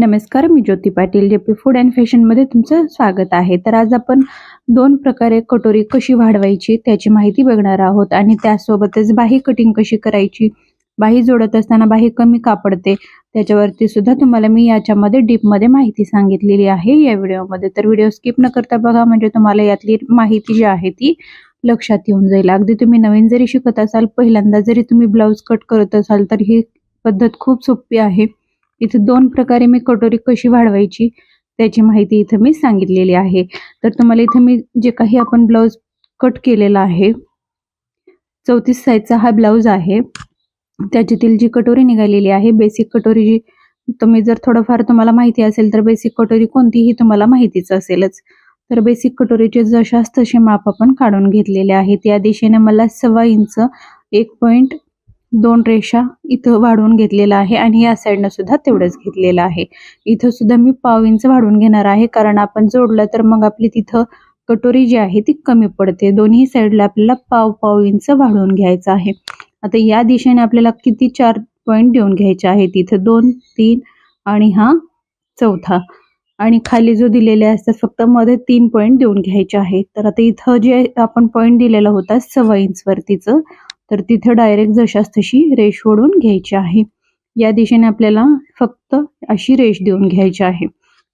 नमस्कार मी Jyoti Patil J P food and फॅशनमध्ये तुमचं स्वागत आहे. तर आज आपण दोन प्रकारे कटोरी कशी वाढवायची त्याची माहिती बघणार आहोत आणि त्यासोबतच बाही कटिंग कशी करायची बाही जोडत असताना बाही कमी कापडते त्याच्यावरती सुद्धा तुम्हाला मी याच्यामध्ये डीपमध्ये माहिती सांगितलेली आहे या व्हिडिओमध्ये. तर व्हिडिओ स्किप न करता बघा म्हणजे तुम्हाला यातली माहिती जी आहे ती लक्षात येऊन जाईल. अगदी तुम्ही नवीन जरी शिकत असाल पहिल्यांदा जरी तुम्ही ब्लाऊज कट करत असाल तर ही पद्धत खूप सोपी आहे. इथे दोन प्रकारे मी कटोरी कशी वाढवायची त्याची माहिती इथं मी सांगितलेली आहे. तर तुम्हाला इथं मी जे काही आपण ब्लाऊज कट केलेला आहे चौतीस साईजचा हा ब्लाऊज आहे. त्याच्यातील जी कटोरी निघालेली आहे बेसिक कटोरी जी तुम्ही जर थोडंफार तुम्हाला माहिती असेल तर बेसिक कटोरी कोणतीही तुम्हाला माहितीच असेलच. तर बेसिक कटोरीचे जशास तसे माप आपण काढून घेतलेले आहेत. या दिशेने मला सव्वा इंच एक पॉईंट दोन रेषा इथं वाढवून घेतलेला आहे आणि या साईडनं सुद्धा तेवढंच घेतलेलं आहे. इथं सुद्धा मी पाव इंच वाढवून घेणार आहे कारण आपण जोडलं तर मग आपली तिथं कटोरी जी आहे ती कमी पडते. दोन्ही साईडला आपल्याला पाव पाव इंच वाढवून घ्यायचं आहे. आता या दिशेने आपल्याला किती चार पॉईंट देऊन घ्यायचे आहेत? इथं दोन तीन आणि हा चौथा. आणि खाली जो दिलेले असतात फक्त मध्ये तीन पॉईंट देऊन घ्यायचे आहेत. तर आता इथं जे आपण पॉईंट दिलेला होता सव्वा इंच वरतीचं तर तिथं डायरेक्ट जशास तशी रेष ओढून घ्यायची आहे. या दिशेने आपल्याला फक्त अशी रेष देऊन घ्यायची आहे.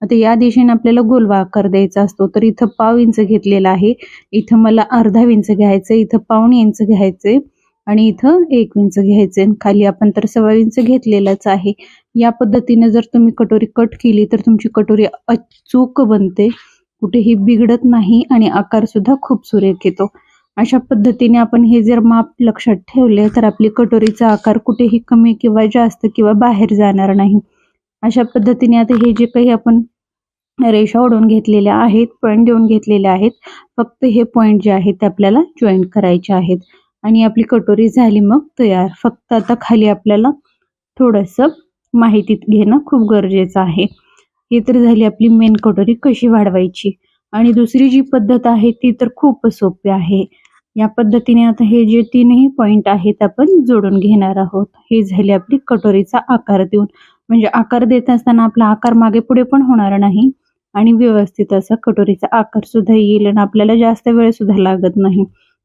आता या दिशेने आपल्याला गोलवा आकार द्यायचा असतो तर इथं पाव इंच घेतलेला आहे. इथं मला अर्धा इंच घ्यायचं इथं पावणे इंच घ्यायचे आणि इथं एक इंच घ्यायचे खाली आपण तर सव्वा इंच घेतलेलाच आहे. या पद्धतीने जर तुम्ही कटोरी कट केली तर तुमची कटोरी अचूक बनते. कुठेही बिघडत नाही आणि आकार सुद्धा खूप सुरेख येतो. अशा पद्धतीने आपण हे जर माप लक्षात ठेवले तर आपली कटोरीचा आकार कुठेही कमी किंवा जास्त किंवा बाहेर जाणार नाही. अशा पद्धतीने आता हे जे काही आपण रेषा ओढून घेतलेल्या आहेत पॉईंट देऊन घेतलेले आहेत फक्त हे पॉईंट जे आहेत ते आपल्याला जॉईंट करायचे आहेत. आणि आपली कटोरी झाली मग तयार. फक्त आता खाली आपल्याला थोडंसं माहितीत घेणं खूप गरजेचं आहे. ही तर झाली आपली मेन कटोरी कशी वाढवायची? आणि दुसरी जी पद्धत आहे ती तर खूप सोपी आहे. या पद्धतीने आता हे जे तीनही पॉइंट आहेत आपण जोडून घेणार आहोत. हे झाले आपली कटोरीचा आकार देऊन. म्हणजे आकार देत असताना आपला आकार मागे पुढे पण होणार नाही. आणि व्यवस्थित असा कटोरीचा आकार सुद्धा येईल आणि आपल्याला जास्त वेळ सुद्धा लागत नाही.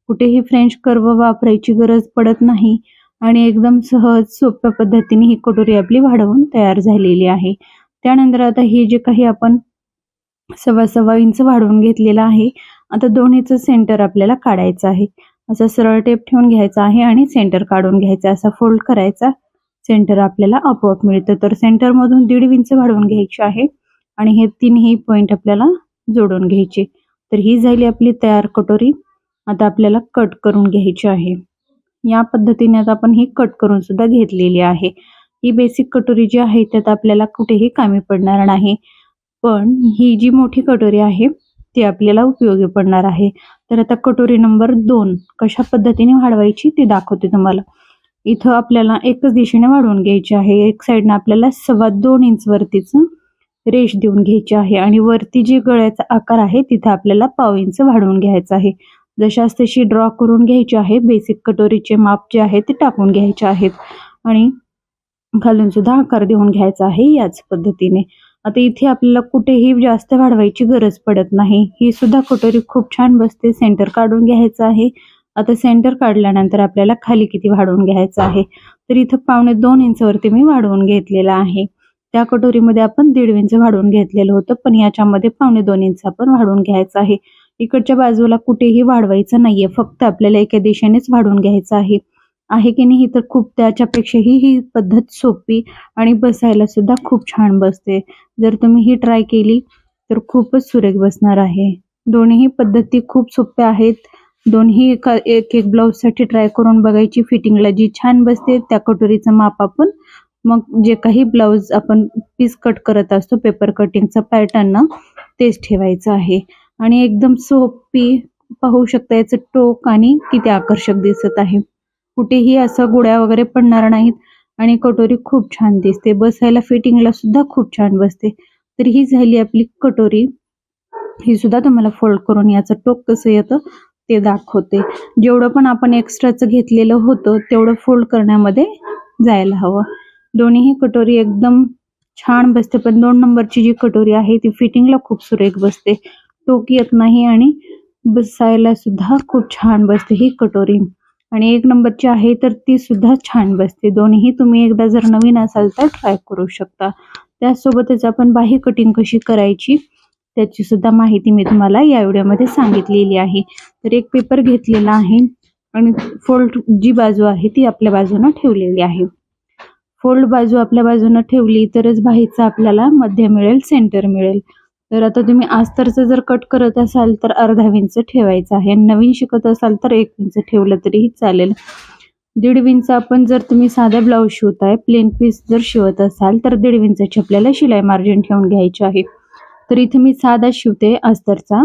कुठेही फ्रेंच कर्व वापरायची गरज पडत नाही. आणि एकदम सहज सोप्या पद्धतीने ही कटोरी आपली वाढवून तयार झालेली आहे. त्यानंतर आता हे जे काही आपण सव्वा सव्वा इंच वाढवून घेतलेलं आहे आता दोन्हीचं सेंटर आपल्याला काढायचं आहे. असं सरळ टेप ठेवून घ्यायचा आहे आणि सेंटर काढून घ्यायचा असा फोल्ड करायचा. सेंटर आपल्याला आपोआप मिळतं. तर सेंटरमधून दीड इंच वाढवून घ्यायची आहे आणि हे तीनही पॉईंट आपल्याला जोडून घ्यायचे. तर ही झाली आपली तयार कटोरी. आता आपल्याला कट करून घ्यायची आहे. या पद्धतीने आता आपण ही कट करून सुद्धा घेतलेली आहे. ही बेसिक कटोरी जी आहे त्यात आपल्याला कुठेही कामी पडणार नाही. पण ही जी मोठी कटोरी आहे ती आपल्याला उपयोगी पडणार आहे. तर आता कटोरी नंबर दोन कशा पद्धतीने वाढवायची ती दाखवते तुम्हाला. इथं आपल्याला एकच दिशेने वाढवून घ्यायची आहे. एक साईडनं आपल्याला सव्वा दोन इंच वरतीच रेष देऊन घ्यायची आहे. आणि वरती जी गळ्याचा आकार आहे तिथे आपल्याला पाव इंच वाढवून घ्यायचा आहे. जशाच तशी ड्रॉ करून घ्यायची आहे. बेसिक कटोरीचे माप जे आहे ते टाकून घ्यायचे आहेत. आणि घालून सुद्धा आकार देऊन घ्यायचा आहे याच पद्धतीने. आता इथे आपल्याला कुठेही जास्त वाढवायची गरज पडत नाही. ही सुद्धा कटोरी खूप छान बसते. सेंटर काढून घ्यायचं आहे. आता सेंटर काढल्यानंतर आपल्याला खाली किती वाढवून घ्यायचं आहे? तर इथं पावणे दोन इंचवरती मी वाढवून घेतलेला आहे. त्या कटोरीमध्ये आपण दीड इंच वाढवून घेतलेलं होतं पण याच्यामध्ये पावणे दोन इंच आपण वाढवून घ्यायचं आहे. इकडच्या बाजूला कुठेही वाढवायचं नाहीये. फक्त आपल्याला एका दिशेनेच वाढवून घ्यायचं आहे. आहे की नाही तर खूप त्याच्यापेक्षाही ही पद्धत सोपी आणि बसायला सुद्धा खूप छान बसते. जर तुम्ही ही ट्राय केली तर खूपच सुरेख बसणार आहे. दोन्ही पद्धती खूप सोप्या आहेत. दोन्ही एका एक एक ब्लाऊजसाठी ट्राय करून बघायची फिटिंगला जी छान बसते त्या कटोरीचं माप आपण मग जे काही ब्लाऊज आपण पीस कट करत असतो पेपर कटिंगचा पॅटर्न ना तेच ठेवायचं आहे. आणि एकदम सोपी पाहू शकता याचं टोक आणि किती आकर्षक दिसत आहे. कुठेही असं गुड्या वगैरे पडणार नाहीत. आणि कटोरी खूप छान दिसते. बसायला फिटिंगला सुद्धा खूप छान बसते. तर ही झाली आपली कटोरी. ही सुद्धा तुम्हाला फोल्ड करून याचं टोक कसं येतं ते दाखवते. जेवढं पण आपण एक्स्ट्राचं घेतलेलं होतं तेवढं फोल्ड करण्यामध्ये जायला हवं. दोन्हीही कटोरी एकदम छान बसते. पण दोन नंबरची जी कटोरी आहे ती फिटिंगला खूप सुरेख बसते. टोक येत नाही आणि बसायला सुद्धा खूप छान बसते ही कटोरी. आणि एक नंबरची आहे तर ती सुद्धा छान बसते. दोन्ही तुम्ही एकदा जर नवीन असाल तर ट्राय करू शकता. त्यासोबतच आपण बाही कटिंग कशी करायची त्याची सुद्धा माहिती मी तुम्हाला या व्हिडिओमध्ये सांगितलेली आहे. तर एक पेपर घेतलेला आहे आणि फोल्ड जी बाजू आहे ती आपल्या बाजूनं ठेवलेली आहे. फोल्ड बाजू आपल्या बाजूनं ठेवली तरच बाहीचा आपल्याला मध्य मिळेल सेंटर मिळेल. तर आता तुम्ही आस्तरचं जर कट करत असाल तर अर्धा विंच ठेवायचं आहे. नवीन शिकत असाल तर एक इंच ठेवलं तरीही चालेल. दीड विंच आपण जर तुम्ही साधा ब्लाऊज शिवताय प्लेन पीस जर शिवत असाल तर दीड इंचाची आपल्याला शिलाई मार्जिन ठेवून घ्यायची आहे. तर इथे मी साधा शिवते अस्तरचा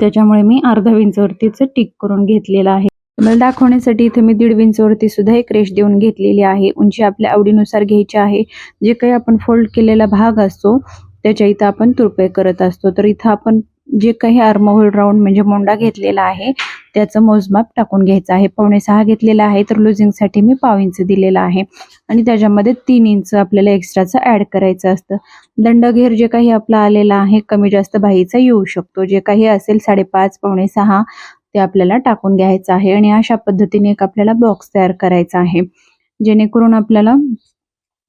त्याच्यामुळे मी अर्धा विंचवरतीच टिक करून घेतलेला आहे. मला दाखवण्यासाठी इथे मी दीड इंचवरती सुद्धा एक रेश देऊन घेतलेली आहे. उंची आपल्या आवडीनुसार घ्यायची आहे. जे काही आपण फोल्ड केलेला भाग असतो त्याच्या इथं आपण तुरपे करत असतो. तर इथं आपण जे काही आर्महोल राऊंड म्हणजे मोंडा घेतलेला आहे त्याचं मोजमाप टाकून घ्यायचं आहे. पावणे सहा घेतलेला आहे तर लुझिंगसाठी मी पाव इंच दिलेला आहे. आणि त्याच्यामध्ये तीन इंच आपल्याला एक्स्ट्राचं ॲड करायचं असतं. दंडघेर जे काही आपला आलेला आहे कमी जास्त बाहीचा येऊ शकतो. जे काही असेल साडेपाच पावणे सहा ते आपल्याला टाकून घ्यायचं आहे. आणि अशा पद्धतीने एक आपल्याला बॉक्स तयार करायचा आहे. जेणेकरून आपल्याला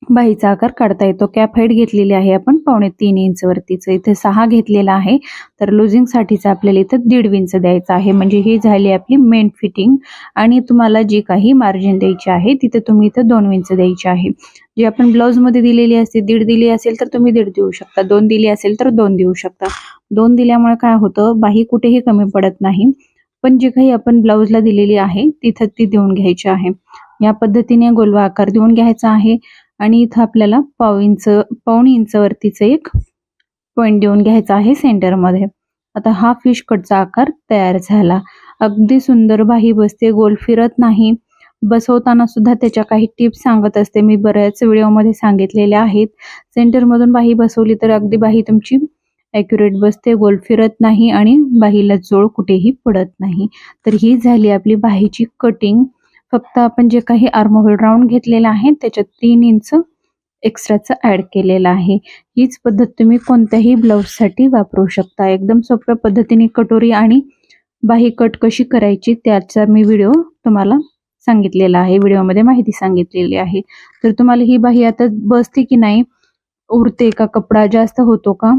बाहीचा आकार काढता येतो. कॅप हाईट घेतलेली आहे आपण. पावणे तीन इंच वरतीच. इथे सहा घेतलेला आहे. तर लुझिंग साठीच आपल्याला इथं दीड इंच द्यायचं आहे. म्हणजे ही झाली आपली मेन फिटिंग आणि तुम्हाला जी काही मार्जिन द्यायची आहे तिथे तुम्ही इथं दोन इंच द्यायची आहे. जी आपण ब्लाऊजमध्ये दिलेली असते दीड दिली असेल तर तुम्ही दीड देऊ शकता. दोन दिली असेल तर दोन देऊ शकता. दोन दिल्यामुळे काय होतं? बाही कुठेही कमी पडत नाही. पण जे काही आपण ब्लाऊजला दिलेली आहे तिथं ती देऊन घ्यायची आहे. या पद्धतीने गोलवा आकार देऊन घ्यायचा आहे. आणि इथं आपल्याला पाव इंच पाऊण इंच वरतीच एक पॉइंट देऊन घ्यायचा आहे सेंटरमध्ये. आता हा फिश कटचा आकार तयार झाला. अगदी सुंदर बाही बसते गोल फिरत नाही. बसवताना सुद्धा त्याच्या काही टिप्स सांगत असते. मी बऱ्याच व्हिडिओमध्ये सांगितलेल्या आहेत. सेंटरमधून बाही बसवली तर अगदी बाही तुमची ॲक्युरेट बसते गोल फिरत नाही आणि बाहीला जोड कुठेही पडत नाही. तर ही झाली आपली बाहीची कटिंग फक्त आपण जे काही आर्मोहोल राऊंड घेतलेला आहे त्याच्यात तीन इंच एक्स्ट्राचं ॲड केलेलं आहे. हीच पद्धत तुम्ही कोणत्याही ब्लाऊजसाठी वापरू शकता. एकदम सोप्या पद्धतीने कटोरी आणि बाही कट कशी करायची त्याचा मी व्हिडिओ तुम्हाला सांगितलेला आहे. व्हिडिओमध्ये माहिती सांगितलेली आहे. तर तुम्हाला ही बाही आता बसते की नाही उरते का कपडा जास्त होतो का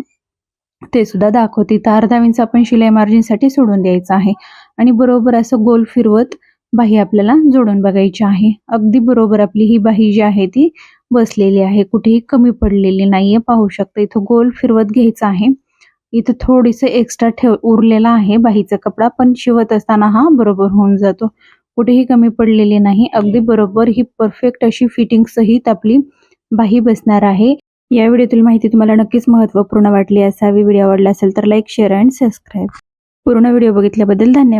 ते सुद्धा दाखवते. तर अर्धा इंच आपण शिलाई मार्जिनसाठी सोडून द्यायचं आहे. आणि बरोबर असं गोल फिरवत बाही आपल्याला जोडून बघायची आहे. अगदी बरोबर आपली ही बाही जी आहे ती बसलेली आहे. कुठेही कमी पडलेली नाहीये. पाहू शकता इथं गोल फिरवत घ्यायचं आहे. इथं थोडीस एक्स्ट्रा ठेव उरलेला आहे बाहीचा कपडा पण शिवत असताना हा बरोबर होऊन जातो. कुठेही कमी पडलेली नाही. अगदी बरोबर ही परफेक्ट अशी फिटिंग सहित आपली बाही बसणार आहे. या व्हिडिओतील माहिती तुम्हाला नक्कीच महत्त्वपूर्ण वाटली असावी. व्हिडिओ आवडला असेल तर लाईक शेअर अँड सबस्क्राईब पूर्ण व्हिडिओ बघितल्याबद्दल धन्यवाद.